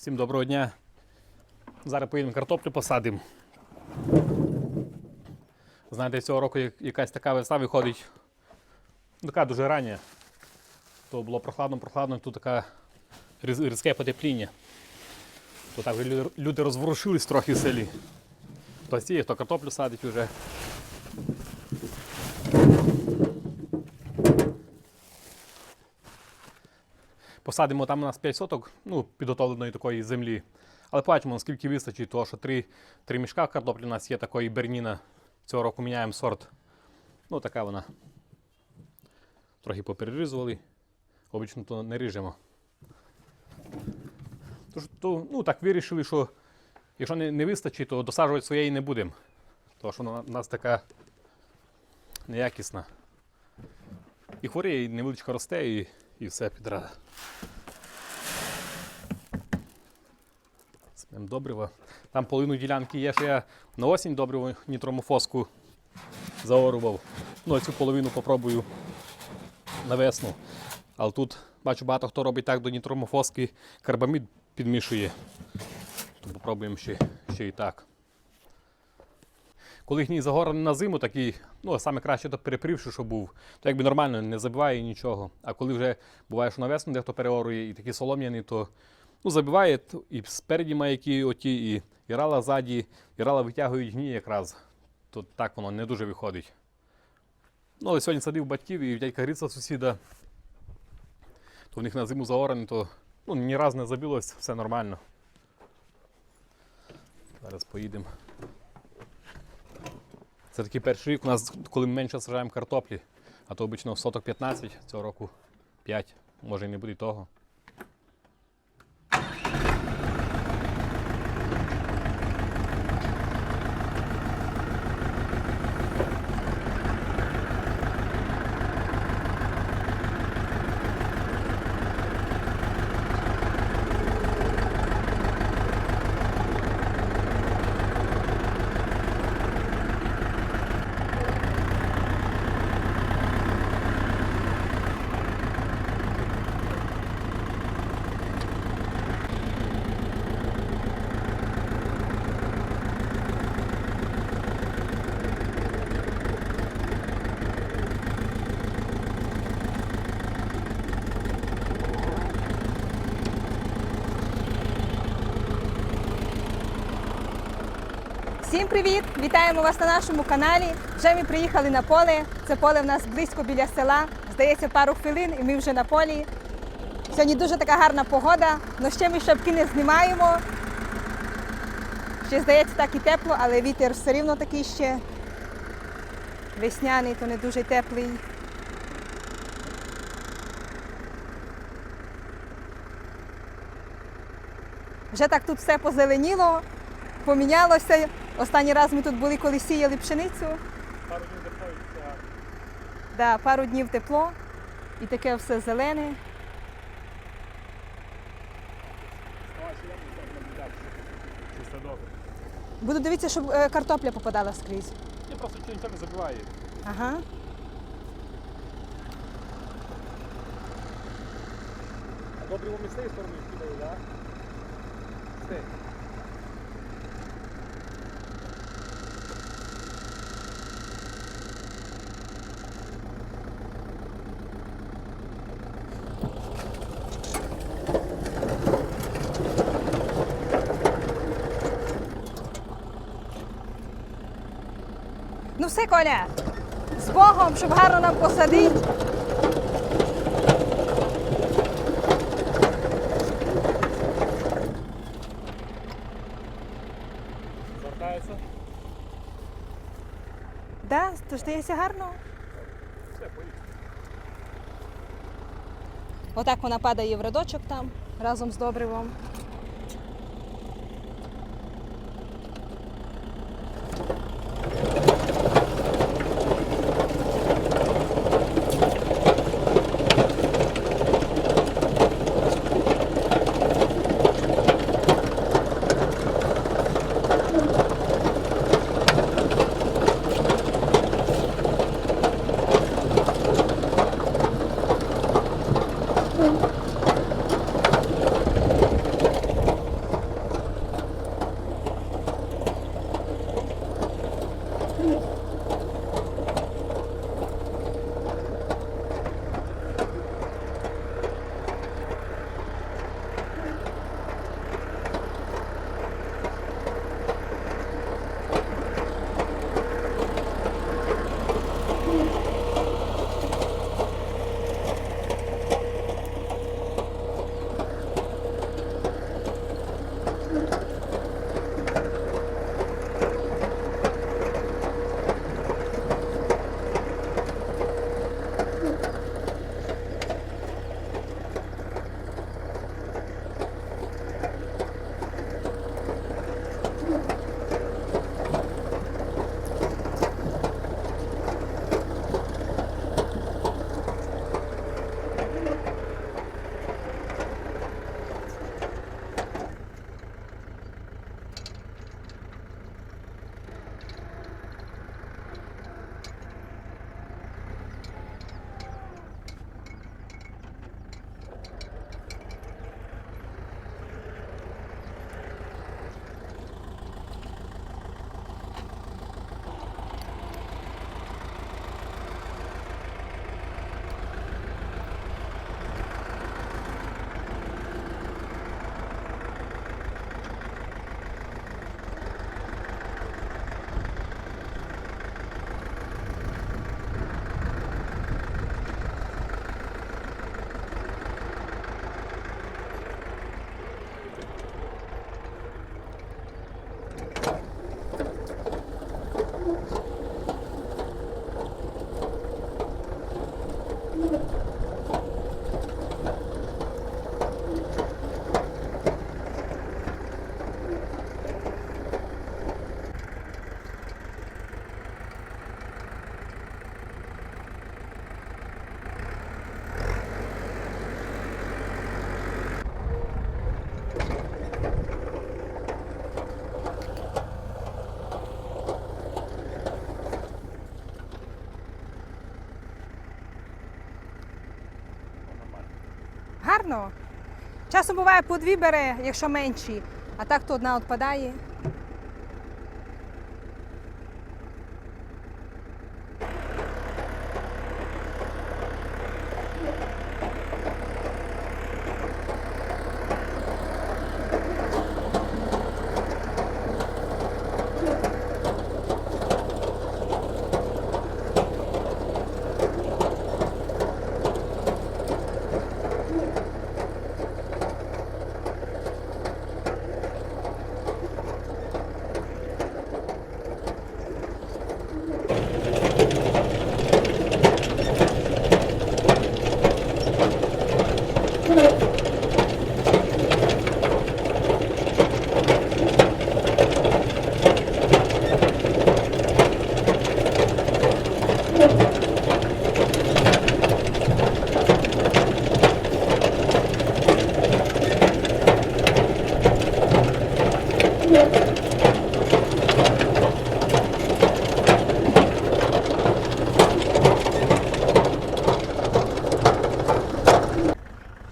Всім доброго дня. Зараз поїдемо картоплю посадимо. Знаєте, цього року якась така весна виходить. ну, Така дуже рання. То було прохладно, прохладно, тут різ- різке потепління. То так люди розворушились трохи в селі. Хто сіє, хто картоплю садить вже. Посадимо там у нас 5 соток ну, підготовленої такої землі. Але побачимо, наскільки вистачить, того, що три, три мішка картоплі у нас є такої берніна. Цього року міняємо сорт. Ну, така вона. Трохи поперерізували. Обично то не ріжемо. Тож, то, ну, так вирішили, що якщо не, не вистачить, то досаджувати своєї не будемо. Тому що вона у нас така неякісна. І хворіє, і невеличко росте, і, і все підрада. Смем добрива. Там половину ділянки є, що я на осінь добриво нітромофоску заорував. Ну, а цю половину попробую на весну. Але тут бачу багато хто робить так до нітромофоски, карбамід підмішує. То попробуємо ще, ще і так. Коли гній загорений на зиму, такий, ну, саме краще то перепривши, що був, то якби нормально не забиває нічого. А коли вже буває, що на весну дехто переорує і такі солом'яні, то ну, забиває і спереді маяки оті, і, і рала ззаді, і рала витягують гній якраз. То так воно не дуже виходить. Ну, але сьогодні садив батьків і дядька Гриця сусіда, то в них на зиму заорений, то ну, ні разу не забилось, все нормально. Зараз поїдемо. Це такий перший рік у нас, коли ми менше сажаємо картоплі, а то обично соток 15, цього року 5, може і не буде того. Всім привіт! Вітаємо вас на нашому каналі. Вже ми приїхали на поле. Це поле в нас близько біля села. Здається, пару хвилин і ми вже на полі. Сьогодні дуже така гарна погода, але ще ми шапки не знімаємо. Ще здається так і тепло, але вітер все рівно такий ще весняний, то не дуже теплий. Вже так тут все позеленіло, помінялося. Останній раз ми тут були, коли сіяли пшеницю. Пару днів тепло і все гарно. Да, пару днів тепло і таке все зелене. Ставай сюди, і все наблюдати, чи все добре. Буду дивитися, щоб е, картопля попадала скрізь. Я просто нічого не забиває. Ага. А добре з цієї сторони кидали, так? З все, Коля, з Богом, щоб гарно нам посадити. Звертається. Да, то здається гарно. Все, поїхали. Отак вона падає в рядочок там разом з добривом. Гарно. Часом буває по дві бере, якщо менші, а так то одна відпадає.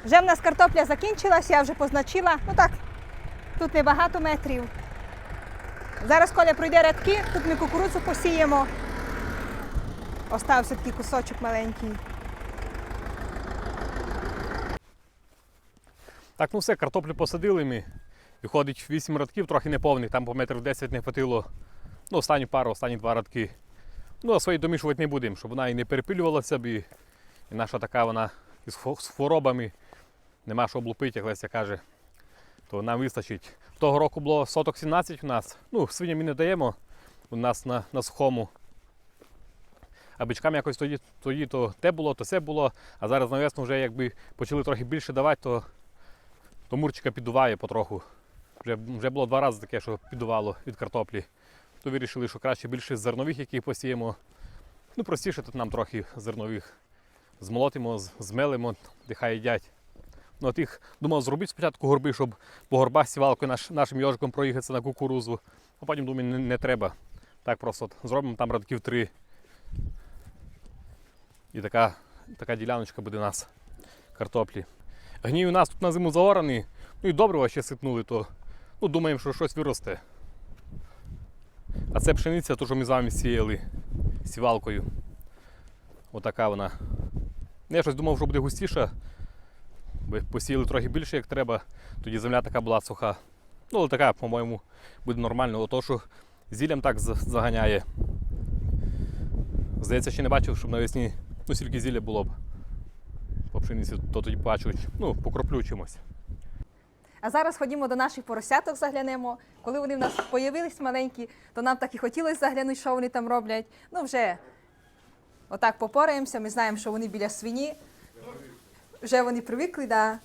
Вже в нас картопля закінчилась, я вже позначила. Ну так, тут небагато метрів. Зараз Коля пройде рядки, тут ми кукурудзу посіємо. Остався такий кусочок маленький. Так, ну все, картоплю посадили ми. Виходить 8 радків, трохи неповних, там по метрів 10 не хватило. Ну, останню пару, останні два радки. Ну, а свої домішувати не будемо, щоб вона і не перепилювалася б, і, наша така вона із хворобами. Нема що облупити, як Леся каже, то нам вистачить. Того року було соток 17 у нас. Ну, свиням ми не даємо у нас на, на сухому. А бичкам якось тоді, тоді то те було, то це було, а зараз на весну вже якби почали трохи більше давати, то то мурчика піддуває потроху. Вже, вже було два рази таке, що піддувало від картоплі. То вирішили, що краще більше зернових, які посіємо. Ну, простіше тут нам трохи зернових. Змолотимо, змелимо, нехай їдять. Ну, а тих думав зробити спочатку горби, щоб по горбах сівалкою наш, нашим йожиком проїхатися на кукурузу. А потім думаю, не, не треба. Так просто от зробимо там радків три. І така, така діляночка буде у нас картоплі. Гній у нас тут на зиму заораний, ну і добрива ще сипнули, то ну, думаємо, що щось виросте. А це пшениця, то, що ми з вами сіяли сівалкою. Отака вона. Я щось думав, що буде густіша. Бо посіяли трохи більше, як треба, тоді земля така була суха. Ну, але така, по-моєму, буде нормально. Ото, що зіллям так заганяє. Здається, ще не бачив, щоб навесні ну, стільки зілля було б по пшениці, то тоді бачу, ну, покроплю чимось. А зараз ходімо до наших поросяток, заглянемо. Коли вони в нас появились маленькі, то нам так і хотілося заглянути, що вони там роблять. Ну, вже отак попораємося, ми знаємо, що вони біля свині. Вже вони привикли, да.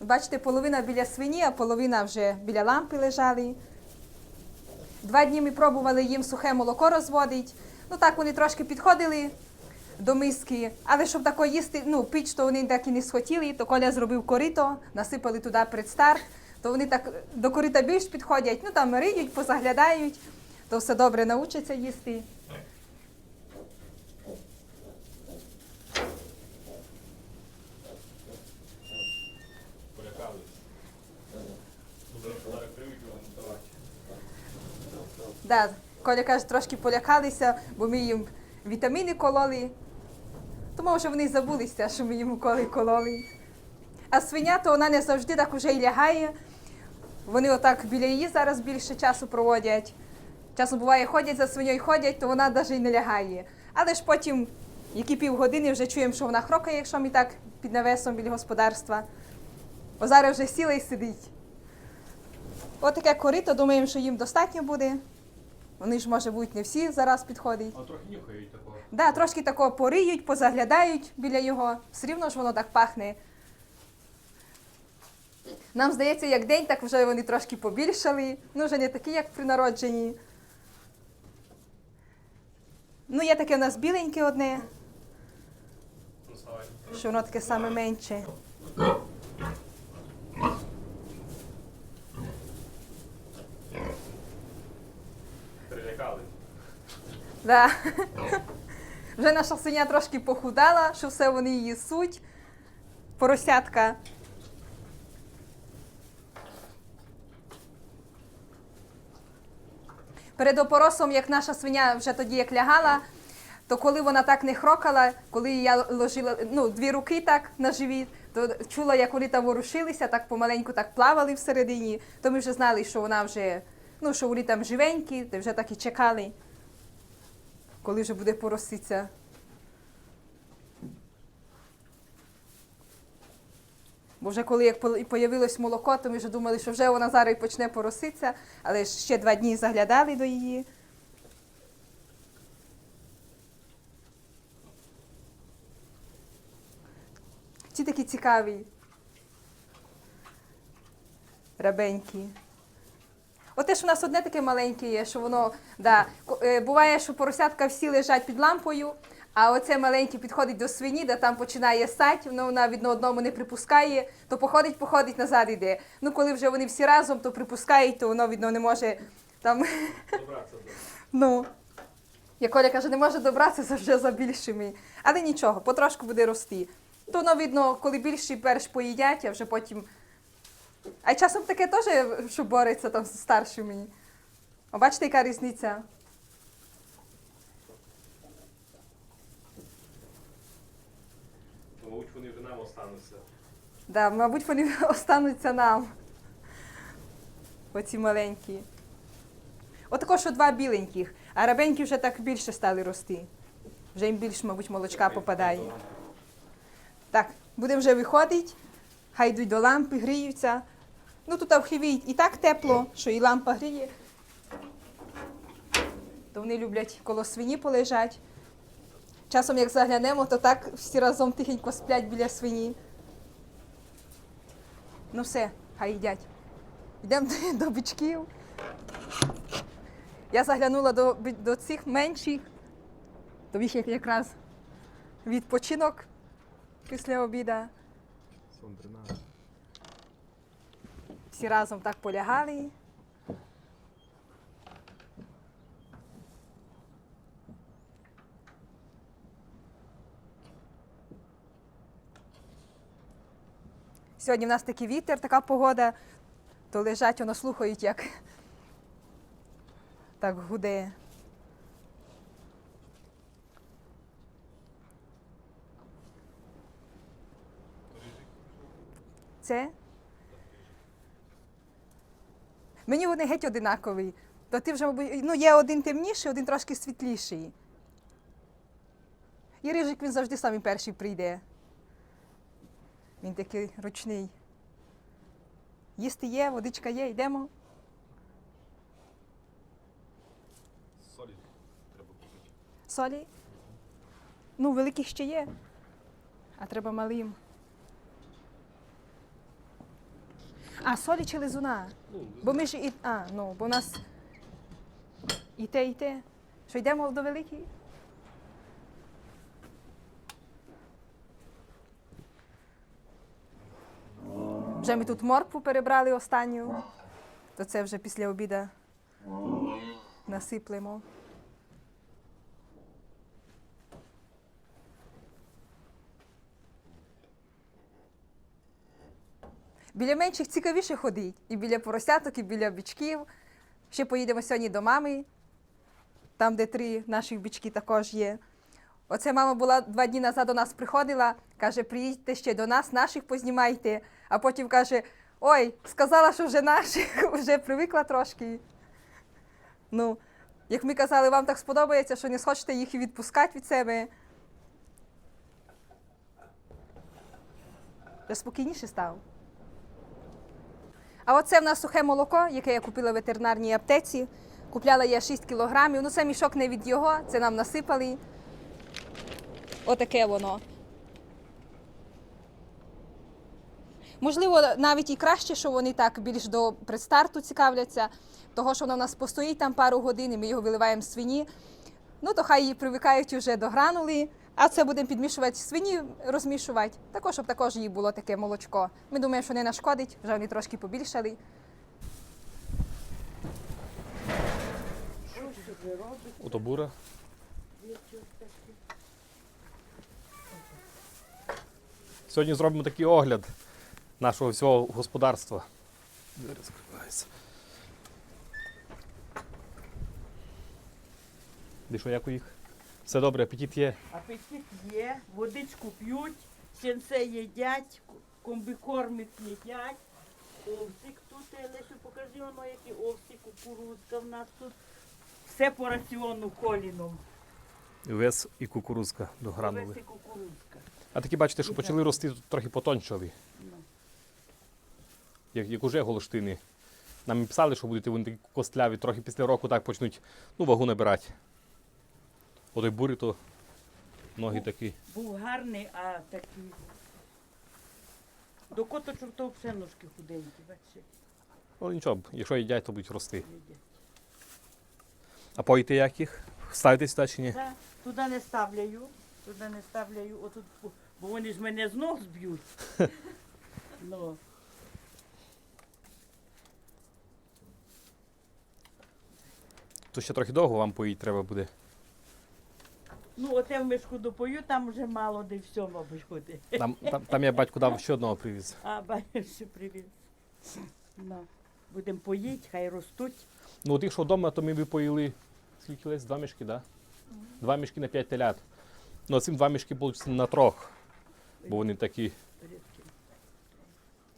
Бачите, половина біля свині, а половина вже біля лампи лежали. Два дні ми пробували їм сухе молоко розводити. Ну так вони трошки підходили до миски, але щоб тако їсти, ну, піч, то вони так і не схотіли, то Коля зробив корито, насипали туди предстарт, то вони так до корита більш підходять, ну там риють, позаглядають, то все добре навчаться їсти. Да, Коля каже, трошки полякалися, бо ми їм вітаміни кололи. То може вони забулися, що ми їм уколи кололи. А свиня, то вона не завжди так уже й лягає. Вони отак біля її зараз більше часу проводять. Часом буває, ходять за свиньою, ходять, то вона навіть і не лягає. Але ж потім, які півгодини, вже чуємо, що вона хрокає, якщо ми так під навесом біля господарства. Бо зараз вже сіла і сидить. Отаке корито, думаємо, що їм достатньо буде. Вони ж, може бути, не всі зараз підходять. А трохи нюхають такого. Да, трошки такого пориють, позаглядають біля його. Все рівно ж воно так пахне. Нам здається, як день, так вже вони трошки побільшали. Ну, вже не такі, як при народженні. Ну, є таке в нас біленьке одне, що воно таке саме менше. Прилякали. Да. Вже наша свиня трошки похудала, що все вони її суть. Поросятка. Перед опоросом, як наша свиня вже тоді як лягала, то коли вона так не хрокала, коли я ложила ну, дві руки так на живіт, то чула, як вони там ворушилися, так помаленьку так плавали всередині, то ми вже знали, що вона вже, ну, що вони там живенькі, то вже так і чекали, коли вже буде пороситися. Бо вже коли як появилось молоко, то ми вже думали, що вже вона зараз і почне пороситися, але ще два дні заглядали до її. Ці такі цікаві. Рабенькі. Оте ж у нас одне таке маленьке є, що воно, да, е, буває, що поросятка всі лежать під лампою, а оце маленьке підходить до свині, де там починає сать, воно вона від одному не припускає, то походить, походить, назад йде. Ну, коли вже вони всі разом, то припускають, то воно відно не може там. Ну. Як Коля каже, не може добратися вже за більшими. Але нічого, потрошку буде рости. То воно видно, коли більші перш поїдять, а вже потім. А й часом таке теж, що бореться там з старшими. О, бачите, яка різниця? Мабуть, вони вже нам остануться. Да, мабуть, вони остануться нам. Оці маленькі. Отако, що два біленьких, а рабенькі вже так більше стали рости. Вже їм більше, мабуть, молочка попадає. Так, будемо вже виходити. Хай йдуть до лампи, гріються. Ну тут в хиві і так тепло, що і лампа гріє. То вони люблять коло свині полежать. Часом, як заглянемо, то так всі разом тихенько сплять біля свині. Ну все, хай їдять. Йдемо до, до бичків. Я заглянула до, до цих менших, то їх якраз відпочинок після обіда. Всі разом так полягали. Сьогодні в нас такий вітер, така погода, то лежать, воно слухають, як так гуде. Це? Мені вони геть одинакові. То ти вже, ну, є один темніший, один трошки світліший. І рижик він завжди самий перший прийде. Він такий ручний. Їсти є, водичка є, йдемо. Солі треба купити. Солі. Ну, великих ще є, а треба малим. А, солі чи лизуна? Ну, Бо ми ж і. А, ну, бо у нас і те, і те. Що йдемо до великої? Вже ми тут моркву перебрали останню, то це вже після обіда насиплемо. Біля менших цікавіше ходить. І біля поросяток, і біля бичків. Ще поїдемо сьогодні до мами, там, де три наших бички також є. Оце мама була два дні назад до нас приходила, каже, приїдьте ще до нас, наших познімайте. А потім каже: ой, сказала, що вже наших, вже привикла трошки. Ну, як ми казали, вам так сподобається, що не схочете їх і відпускати від себе. Вже спокійніше став. А оце в нас сухе молоко, яке я купила в ветеринарній аптеці. Купляла я 6 кілограмів. Ну, це мішок не від його, це нам насипали. Отаке воно. Можливо, навіть і краще, що вони так більш до предстарту цікавляться, того, що воно в нас постоїть там пару годин, і ми його виливаємо в свині. Ну, то хай її привикають уже до гранули, а це будемо підмішувати свині, розмішувати. Також, щоб також їй було таке молочко. Ми думаємо, що не нашкодить, вже вони трошки побільшали. Ото бура. Сьогодні зробимо такий огляд нашого всього господарства. Двері закриваються. Де що, як у їх? Все добре, апетит є. Апетит є, водичку п'ють, сенце їдять, к- комбікормик їдять. Овсик тут, Лесю, покажи воно, який овсик, кукурудзка в нас тут. Все по раціону коліном. І Овес і кукурузка догранули. Овес і кукурудзка. А такі бачите, що почали рости, тут трохи потончали, Ну. Як, як уже голоштини. Нам писали, що будуть вони такі костляві, трохи після року так почнуть ну, вагу набирати. Отой бурі, то ноги такі. Був гарний, а такий. До коточок то взагалі ножки худенькі, бачиш, Ну нічого, якщо їдять, то будуть рости. їдять. А поїти як їх? Ставите сюди чи ні? Да, туди не ставляю, туди не ставляю, отут, бо- бо вони ж мене з ног зб'ють. ну. То ще трохи довго вам поїть треба буде. ну, оте в мишку допою, там вже мало де все, мабуть, ходить. Там, там, там я батьку дав ще одного привіз. А бачиш, що привіз. Ну, будемо поїти, хай ростуть. Ну, от якщо вдома, то ми б поїли скільки лесь? Два мішки, так? Да? Два мішки на п'ять телят. Ну, а цим два мішки будуть на трьох, бо вони такі.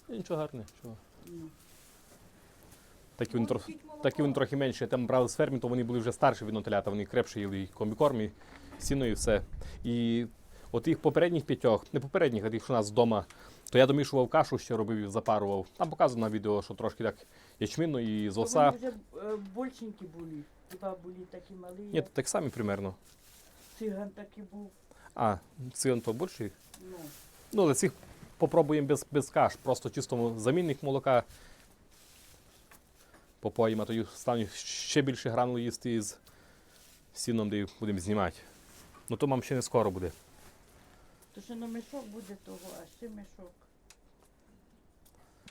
Нічого гарне, чого. Ну. Такі вони, трохи, такі вони трохи менші. Там брали з фермі, то вони були вже старші від телята, вони крепші їли і комбікорм, і сіно, і все. І от їх попередніх п'ятьох, не попередніх, а тих, що у нас вдома, то я домішував кашу, ще робив і запарував. Там показано на відео, що трошки так ячмінно і з То овса. Вони вже е, були. Хіба були такі малі. Ні, то так само примерно. Циган такий був. А, циган то більший. Ну. Ну, але цих попробуємо без, без каш, просто чисто замінник молока. Попоїмо, тоді стануть ще більше гранули їсти із сіном, де їх будемо знімати. Ну то вам ще не скоро буде. То ще на мішок буде того, а ще мішок.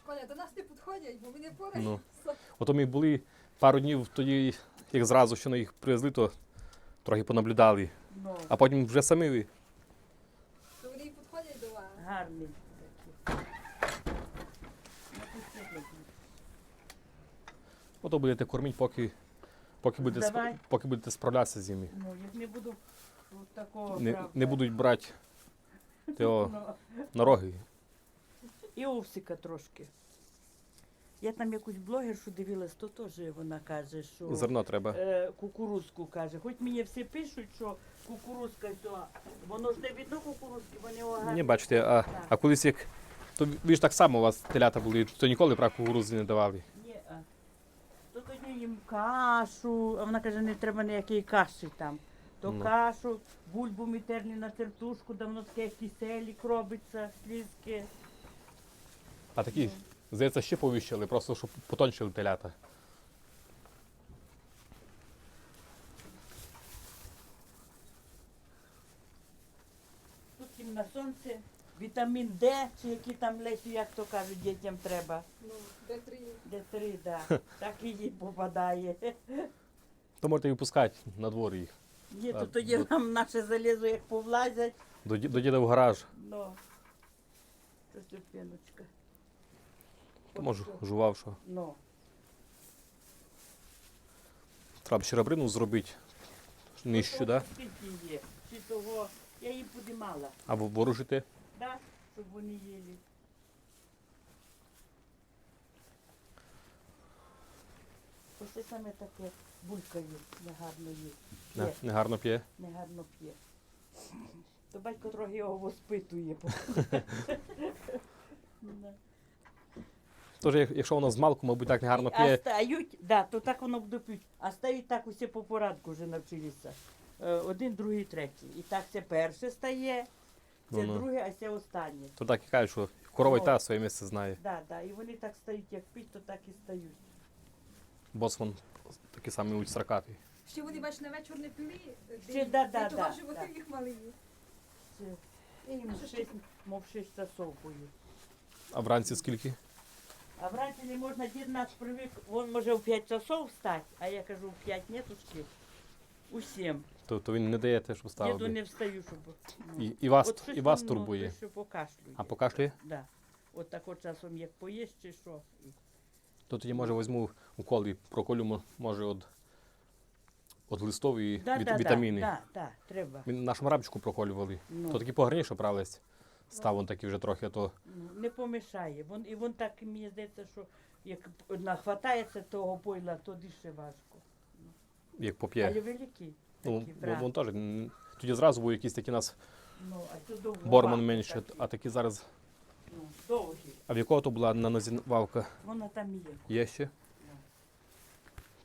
Коля, до нас не підходять, бо ми не Ну. Ото ми були пару днів тоді, як зразу, що на їх привезли, то трохи понаблюдали. Ну, А потім вже самі ви. То вони і підходять до вас. гарний такий. Ну, тут все добре. Ото будете кормити, поки, поки, будете, Давай. сп- поки будете справлятися з ними. Ну, як не буду от такого Не, правда. не будуть брати того Ну, на роги. І овсика трошки. Я там якусь блогершу дивилась, то теж вона каже, що Зерно треба. е, кукурузку каже. Хоч мені всі пишуть, що кукурузка, все, воно ж не видно кукурузки, вони огарні. Ні, бачите, а, а колись як. То ви ж так само у вас телята були, то ніколи про кукурудзи не давали. Ні, а. То тоді їм кашу, а вона каже, не треба ніякої каші там. То Ну. кашу, бульбу мітерні на тертушку, давно таке киселік робиться, слізки. А такі, здається, ще повіщили, просто щоб потончили телята. Тут їм на сонце, вітамін Д, чи які там лесі, як то кажуть, дітям треба. Ну, де три. Де три, да. так і їй попадає. То можете випускати на дворі їх. Ні, то тоді до- нам наше залізо як повлазять. До, ді- до діда в гараж. Ну, що це піночка. Може, жував, що. Ну, Треба ще ребрину зробити. Нижчу, да? Скільки є? Чи того, я їм подимала, Або ворожити. да? Щоб вони їли. Ось це саме таке булькає, негарно є. Не, негарно п'є. негарно п'є. То батько трохи його воспитує. Да. Тож, як- якщо воно з малку, мабуть, так негарно п'є. стають, да, то так воно буде п'ють. А стають так усі по порядку вже навчилися. Е, Один, другий, третій. І так це перше стає, це Ну-ну. друге, а це останнє. То так і кажуть, що корова й Ну. та своє місце знає. Да, да. І вони так стають, як пить, то так і стають. Боцман такий самий уть сракатий. Ще вони, бач, на вечір не пили. Ще, да, да, і да, животи да. їх мали. Це, я їм шість, мов шість часов пою. А вранці скільки? А вранці не можна, дід наш привик, він може в 5 часов встати, а я кажу, в 5 нетушки, у 7. То, то він не дає те, щоб став. Діду не встаю, щоб. ну. І, і вас, От щось і вас воно, турбує. Що покашлює. А покашлює? Да. От так от часом як поїсть чи що. і- То тоді може візьму укол і проколю мо- може од, од листов і Да, віт- да, вітаміни. Да, да, да, треба. Ми нашому рабчику проколювали. Ну. То такі погарніше правились. Став він такий вже трохи, то Ну, не помішає. Вон, і вон так мені здається, що як нахватається того пойла, то ще важко. як поп'є. Але великий. Ну, брат. м, Тоді зразу був якийсь такий у нас Ну, а це довго. борман вавка менше, такі. а такі зараз. Ну, довгі. А в якого то була на нозі вавка? Вона там є. Є ще?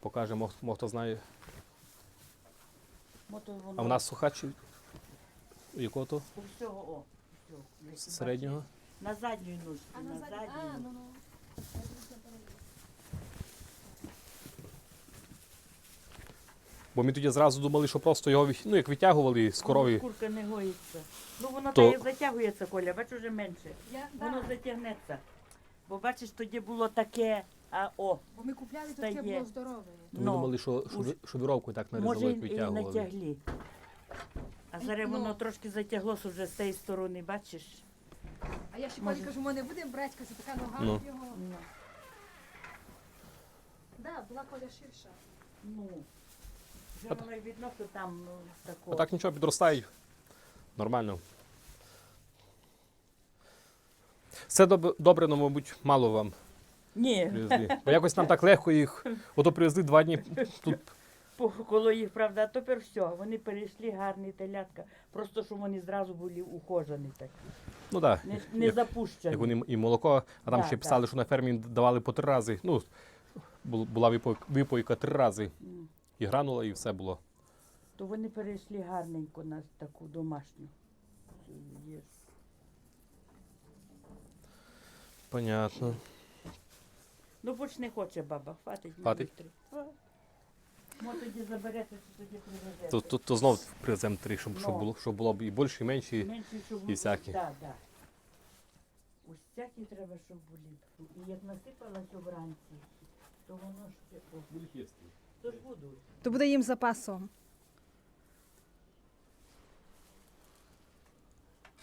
Покаже, мов, мов хто знає. Мото воно А в нас суха чи у якого то? у всього, о, всього. Середнього? На задній ножці, на задній. ну. Бо ми тоді зразу думали, що просто його ну, як витягували з Воно корови. Курка не гоїться. Ну воно То- так і затягується, Коля, бач уже менше. Я, Воно затягнеться. Бо бачиш, тоді було таке, а о, Бо ми купляли, то таке було здорове. То ми ну, думали, що, що віровку так може нарізали, і як і витягували. натягли. А зараз Ну. воно трошки затяглося вже з цієї сторони, бачиш? А я ще Може. Колі кажу, ми не будемо брати, кажу, така нога Ну. в його. Ну, Да, була Коля ширша. ну. Воно й видно, там ну, тако. А так нічого, підростає. Нормально. Все доб- добре, але, мабуть, мало вам Ні, привезли. Бо якось нам так легко їх. Ото привезли два дні. Тут по- коло їх, правда, а тепер все, вони перейшли гарні телятка. Просто що вони зразу були ухожені такі. Ну так, Не, не запущені. як вони і молоко, а там Да, ще да. писали, що на фермі давали по три рази. Ну, бу- була випой- випойка три рази. М. І гранула, і все було. То вони перейшли гарненько на таку домашню. Понятно. Ну, бо ж не хоче баба, хватить. мені Хватить? три. Мо тоді заберете, чи тоді привезете. То, то, то знов привеземо три, щоб, щоб, Ну. було, щоб було б і більше, і менше. і- Менше, щоб і всякі. Так, так. Усякі треба, щоб були. І як насипалось вранці, то воно ж ще- о, то будуть. То буде їм запасом.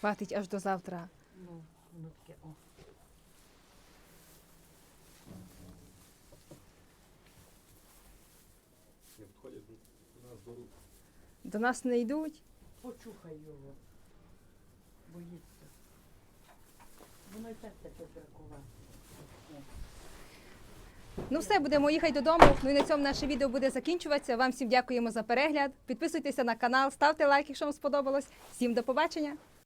Хватить аж до завтра. Ну, воно таке, о. До нас не йдуть. Почухай його. Боїться. Воно і так таке бракувато. Ну все, будемо їхати додому. Ну і на цьому наше відео буде закінчуватися. Вам всім дякуємо за перегляд. Підписуйтеся на канал, ставте лайк, якщо вам сподобалось. Всім до побачення!